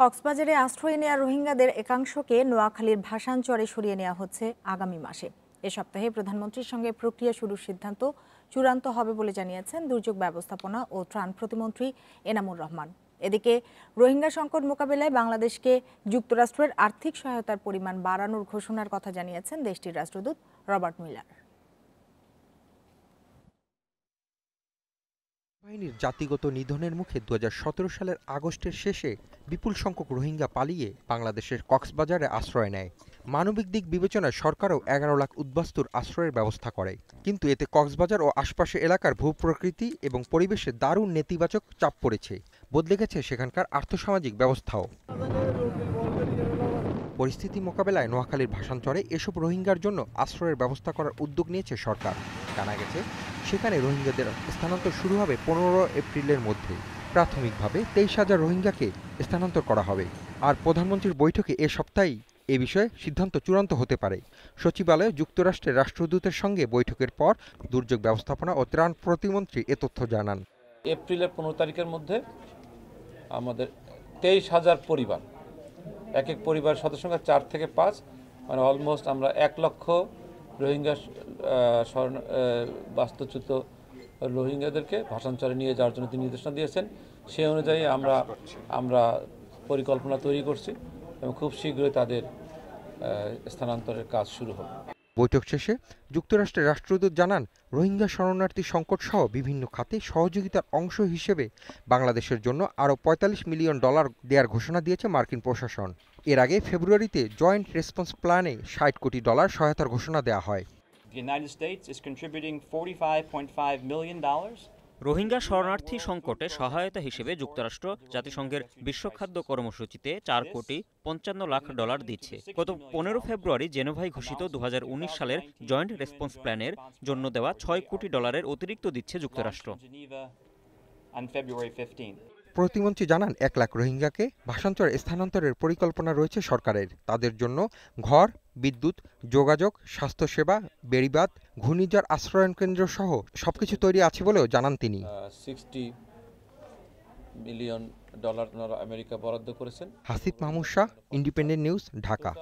কক্সবাজারে আশ্রয় নেওয়া রোহিঙ্গাদের একাংশকে নোয়াখালীর ভাসানচরে সরিয়ে নেওয়া হচ্ছে আগামী মাসে। এ সপ্তাহে প্রধানমন্ত্রীর সঙ্গে প্রক্রিয়া শুরুর সিদ্ধান্ত চূড়ান্ত হবে বলে জানিয়েছেন দুর্যোগ ব্যবস্থাপনা ও ত্রাণ প্রতিমন্ত্রী এনামুর রহমান। এদিকে রোহিঙ্গা সংকট মোকাবেলায় বাংলাদেশকে যুক্তরাষ্ট্রের আর্থিক সহায়তার পরিমাণ বাড়ানোর ঘোষণার কথা জানিয়েছেন দেশটির রাষ্ট্রদূত রবার্ট মিলার। বাহিনীর জাতিগত নিধনের মুখে দু হাজার সতেরো সালের আগস্টের শেষে বিপুল সংখ্যক রোহিঙ্গা পালিয়ে বাংলাদেশের কক্সবাজারে আশ্রয় নেয়। মানবিক দিক বিবেচনায় সরকারও এগারো লাখ উদ্বাস্তুর আশ্রয়ের ব্যবস্থা করে। কিন্তু এতে কক্সবাজার ও আশপাশের এলাকার ভূপ্রকৃতি এবং পরিবেশে দারুণ নেতিবাচক চাপ পড়েছে। বদলে গেছে সেখানকার আর্থসামাজিক ব্যবস্থাও। পরিস্থিতি মোকাবেলায় নোয়াখালীর ভাষান্তরে এসব রোহিঙ্গার জন্য আশ্রয়ের ব্যবস্থা করার উদ্যোগ নিয়েছে সরকার। জানা গেছে, সেখানে রোহিঙ্গাদের স্থানান্তর শুরু হবে পনেরো এপ্রিলের মধ্যে। প্রাথমিকভাবে তেইশ হাজার রোহিঙ্গাকে স্থানান্তর করা হবে। আর প্রধানমন্ত্রীর বৈঠকে এ সপ্তাহেই এ বিষয়ে সিদ্ধান্ত চূড়ান্ত হতে পারে। সচিবালয়ে, যুক্তরাষ্ট্রের রাষ্ট্রদূতের সঙ্গে বৈঠকের পর দুর্যোগ ব্যবস্থাপনা ও ত্রাণ প্রতিমন্ত্রী এ তথ্য জানান। এপ্রিলের পনেরো তারিখের মধ্যে আমাদের তেইশ হাজার পরিবার, এক এক পরিবার সদস্য সংখ্যা চার থেকে পাঁচ মানে অলমোস্ট আমরা এক লক্ষ রোহিঙ্গা শরণ- বাস্তুচ্যুত রোহিঙ্গাদেরকে ভাষাঞ্চলে নিয়ে যাওয়ার জন্য তিনি নির্দেশনা দিয়েছেন। সে অনুযায়ী আমরা আমরা পরিকল্পনা তৈরি করছি এবং খুব শীঘ্রই তাদের স্থানান্তরের কাজ শুরু হবে। বৈঠক শেষে যুক্তরাষ্ট্রের রাষ্ট্রদূত জানান, রোহিঙ্গা শরণার্থী সংকট সহ বিভিন্ন খাতে সহযোগিতার অংশ হিসেবে বাংলাদেশের জন্য আরও ৪৫ মিলিয়ন ডলার দেওয়ার ঘোষণা দিয়েছে মার্কিন প্রশাসন। এর আগে ফেব্রুয়ারিতে জয়েন্ট রেসপন্স প্ল্যানে ষাট কোটি ডলার সহায়তার ঘোষণা দেওয়া হয়। The United States is contributing $45.5 million Rohingya শরণার্থী সংকটে সহায়তা হিসেবে যুক্তরাষ্ট্র জাতিসংঘের বিশ্ব খাদ্য কর্মসূচিতে চার কোটি পঞ্চান্ন লাখ ডলার দিচ্ছে। গত পনেরো ফেব্রুয়ারি জেনোভাই ঘোষিত দু হাজার উনিশ সালের জয়েন্ট রেসপন্স প্ল্যানের জন্য দেওয়া ছয় কোটি ডলারের অতিরিক্ত দিচ্ছে যুক্তরাষ্ট্র। In Geneva on February 15th. প্রতিমন্ত্রী জানান এক লাখ রোহিঙ্গাকে ভাষান্তরে স্থানান্তরের পরিকল্পনা রয়েছে সরকারের। তাদের জন্য ঘর বিদ্যুৎ যোগাযোগ স্বাস্থ্যসেবা বেড়িবাদ ঘূর্ণিঝড় আশ্রয়ন কেন্দ্র সহ সবকিছু তৈরি আছে বলেও জানান তিনি। মিলিয়ন ডলার আমেরিকা বরাদ্দ করেছেন। Hasif Mahmud Shah Independent News Dhaka.